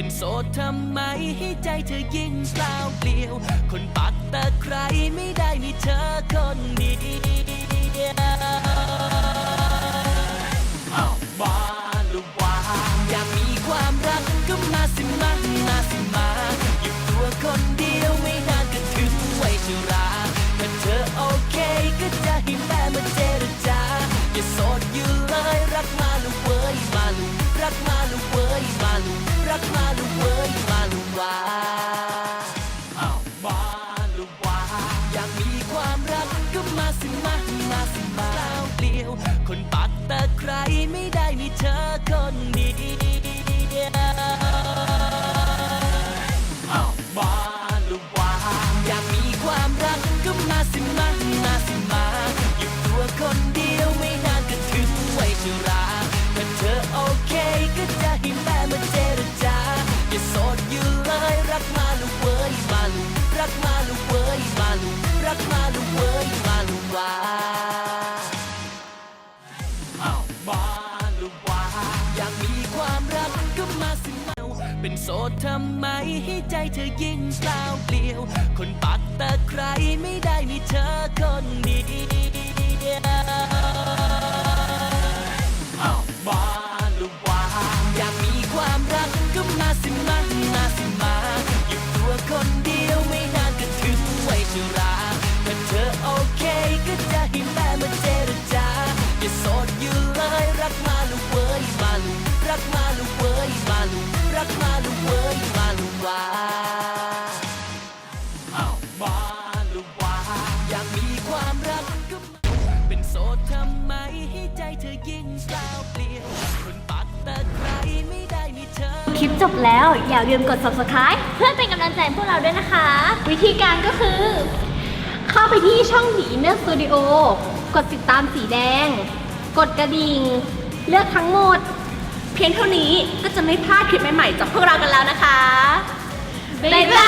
เป็นโสดทำไมให้ใจเธอยิ่งเปล่าเปลี่ยว คนปักแต่ใครไม่ได้มีเธอคนเดียวเอามาหรือว่าอยากมีความรักก็มาสิมามาสิมา อยู่ตัวคนเดียวไม่นานก็ถึงวัยชราถ้าเธอโอเคก็จะให้แม่มาเจรจาอย่าโสดอยู่เลยรักมาลูกเว้ยมาลูกรักมาลูกเว้ย มาลูกรักมาลูกเว้ยมาลูกว่าเอามาลูกว่าอยากมีความรักก็มาสิมามาสิมาเปล่าเปลี่ยว คนปักแต่ใครไม่ได้มีเธอ เป็นโสดทำไมให้ใจเธอยิ่งเปล่าเปลี่ยว คนปักแต่ใครไม่ได้มีเธอคนเดียว คลิปจบแล้ว อย่าลืมกด subscribe เพื่อเป็นกำลังใจพวกเราด้วยนะคะ วิธีการก็คือ เข้าไปที่ช่องผีเนื้อสตูดิโอกดติดตามสีแดง กดกระดิ่ง เลือกทั้งหมด เพียงเท่านี้ก็จะไม่พลาดคลิปใหม่ๆจากพวกเรากันแล้วนะคะ บ๊ายบาย